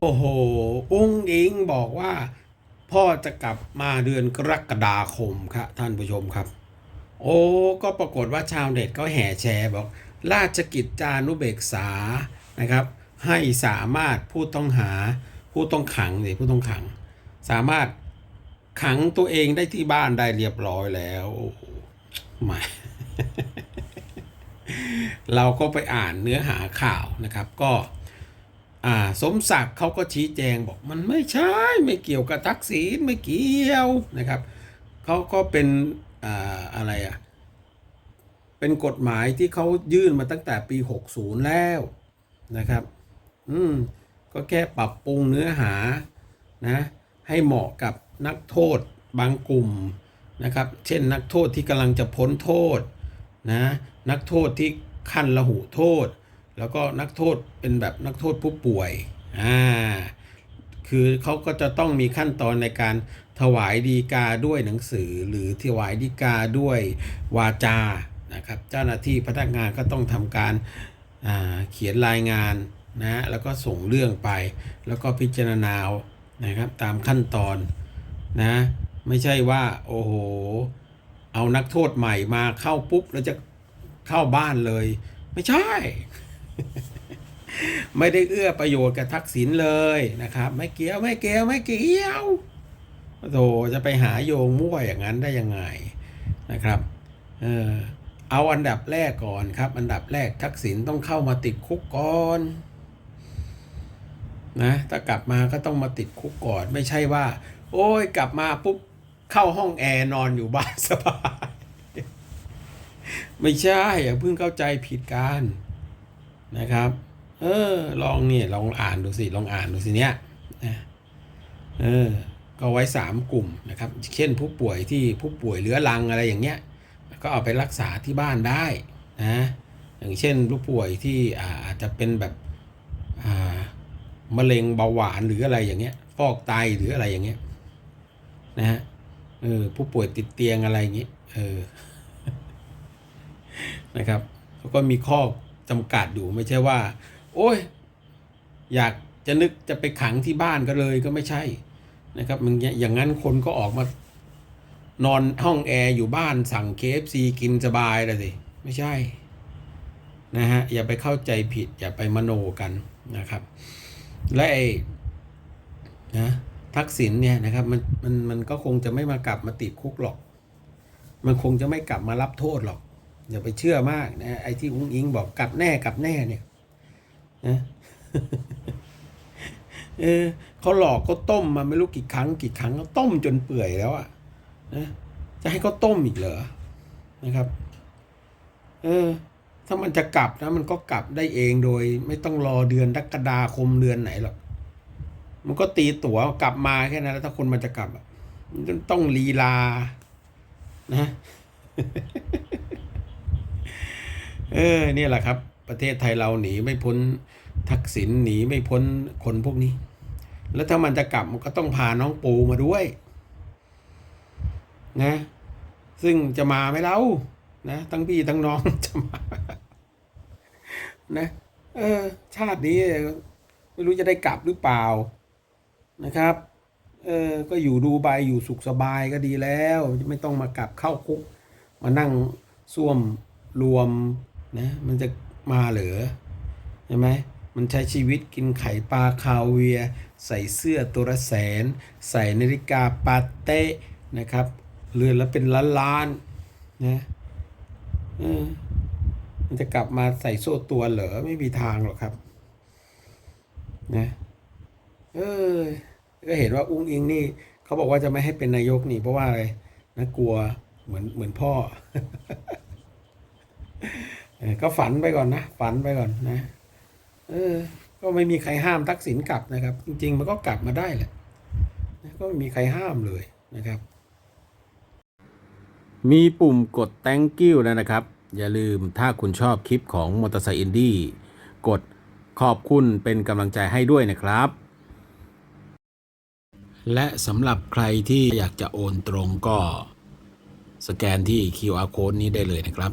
โอ้โห อุ้งอิงบอกว่า พ่อจะกลับมาเดือนกรกฎาคมครับท่านผู้ชมครับ โอ้ก็ปรากฏว่าชาวเน็ตก็แห่แชร์บอก ราชกิจจานุเบกษานะครับ ให้สามารถผู้ต้องหาผู้ต้องขังสิผู้ต้องขัง สามารถขังตัวเองได้ที่บ้านได้เรียบร้อยแล้วโอ้โหม่เราก็ไปอ่านเนื้อหาข่าวนะครับ ก็ อ่าสมศักดิ์เขาก็ชี้แจงบอกมันไม่ใช่ไม่เกี่ยวกับทักษิณไม่เกี่ยวนะครับเขาก็เป็นอ่าอะไรอะเป็นกฎหมายที่เขายื่นมาตั้งแต่ปี 60 แล้วนะครับ อืมก็แค่ปรับปรุงเนื้อหานะให้เหมาะกับนักโทษบางกลุ่มนะครับ เช่นนักโทษที่กำลังจะพ้นโทษนะนักโทษที่ขั้นละหูโทษ แล้วก็นักโทษเป็นแบบนักโทษผู้ป่วยอ่าคือเขาก็จะต้องมีขั้นตอนในการถวายดีกาด้วยหนังสือ หรือถวายดีกาด้วยวาจานะครับ เจ้าหน้าที่พนักงานก็ต้องทำการาเขียนรายงานนะแล้วก็ส่งเรื่องไป แล้วก็พิจารณานะครับตามขั้นตอนนะไม่ใช่ว่าโอ้โห เอานักโทษใหม่มาเข้าปุ๊บแล้วจะเข้าบ้านเลย ไม่ใช่ ไม่ได้เอื้อประโยชน์กับทักษิณเลยนะครับ ไม่เกี่ยวไม่เกี่ยวไม่เกี่ยวโธ่จะไปหาโยงมั่วอย่างนั้นได้ยังไงนะครับเออเอาอันดับแรกก่อนครับ อันดับแรกทักษิณต้องเข้ามาติดคุกก่อนนะถ้ากลับมาก็ต้องมาติดคุกก่อนไม่ใช่ว่า โอ้ยกลับมาปุ๊บเข้าห้องแอร์นอนอยู่บ้านสบาย ไม่ใช่อย่าเพิ่งเข้าใจผิดกัน นะครับ เออ ลองเนี่ยลองอ่านดูสิ ลองอ่านดูสิเนี่ยนะเออ ก็ไว้สามกลุ่มนะครับ เช่นผู้ป่วยที่ผู้ป่วยเรื้อรังอะไรอย่างเงี้ย ก็เอาไปรักษาที่บ้านได้นะ อย่างเช่นผู้ป่วยที่อาจจะเป็นแบบมะเร็งเบาหวานหรืออะไรอย่างเงี้ย ฟอกไตหรืออะไรอย่างเงี้ยนะฮะ เออ ผู้ป่วยติดเตียงอะไรอย่างเงี้ย เออ นะครับเขาก็มีข้อ จำกัดอยู่ไม่ใช่ว่า โอ้ย อยากจะนึกจะไปขังที่บ้านก็เลยก็ไม่ใช่นะครับมันอย่างนั้นคนก็ออกมานอนห้องแอร์อยู่บ้านสั่ง KFC กินสบายเลยสิไม่ใช่นะฮะอย่าไปเข้าใจผิด อย่าไปมโนกันนะครับ และไอ้นะทักษิณเนี่ยนะครับมันมันมันก็คงจะไม่มากลับมาติดคุกหรอก มันคงจะไม่กลับมารับโทษหรอก อย่าไปเชื่อมากนะไอ้ที่อุ้งอิงบอกกลับแน่กลับแน่เนี่ยนะเออเขาหลอกเขาต้มมาไม่รู้กี่ครั้งกี่ครั้งเขาต้มจนเปื่อยแล้วอะนะจะให้เขาต้มอีกเหรอนะครับ เออ ถ้ามันจะกลับนะ มันก็กลับได้เองโดย ไม่ต้องรอเดือนกรกฎาคมเดือนไหนหรอกมันก็ตีตั๋วกลับมาแค่นั้นแล้วถ้าคนมันจะกลับมันต้องลีลานะ เออเนี่ยแหละครับ ประเทศไทยเราหนีไม่พ้นทักษิณหนีไม่พ้นคนพวกนี้ แล้วถ้ามันจะกลับมันก็ต้องพาน้องปูมาด้วย นะ ซึ่งจะมาไหมเล่านะทั้งพี่ทั้งน้องจะมา นะ เออ ชาตินี้ไม่รู้จะได้กลับหรือเปล่านะครับ เออ ก็อยู่ดูใบอยู่สุขสบายก็ดีแล้ว ไม่ต้องมากลับเข้าคุก มานั่งซ่วมรวม นะมันจะมาเหลือใช่ไหมมันใช้ชีวิตกินไข่ปลาคาเวีย ใส่เสื้อตัวละแสน ใส่นาฬิกาปาเต้นะครับเรือนละเป็นล้านล้านๆนะมันจะกลับมาใส่โซ่ตัวเหรอไม่มีทางหรอกครับนะเออก็เห็นว่าอุ้งอิงนี่เขาบอกว่าจะไม่ให้เป็นนายกนี่เพราะว่าอะไรนะกลัวเหมือนเหมือนพ่อ ก็ฝันไปก่อนนะ ฝันไปก่อนนะ เออ ก็ไม่มีใครห้ามทักษิณกลับนะครับ จริง ๆ มันก็กลับมาได้แหละก็ไม่มีใครห้ามเลยนะครับ มีปุ่มกด thank you แล้วนะครับ อย่าลืมถ้าคุณชอบคลิปของมอเตอร์ไซค์อินดี้กดขอบคุณเป็นกำลังใจให้ด้วยนะครับ และสำหรับใครที่อยากจะโอนตรงก็ สแกนที่ QR code นี้ได้เลยนะครับ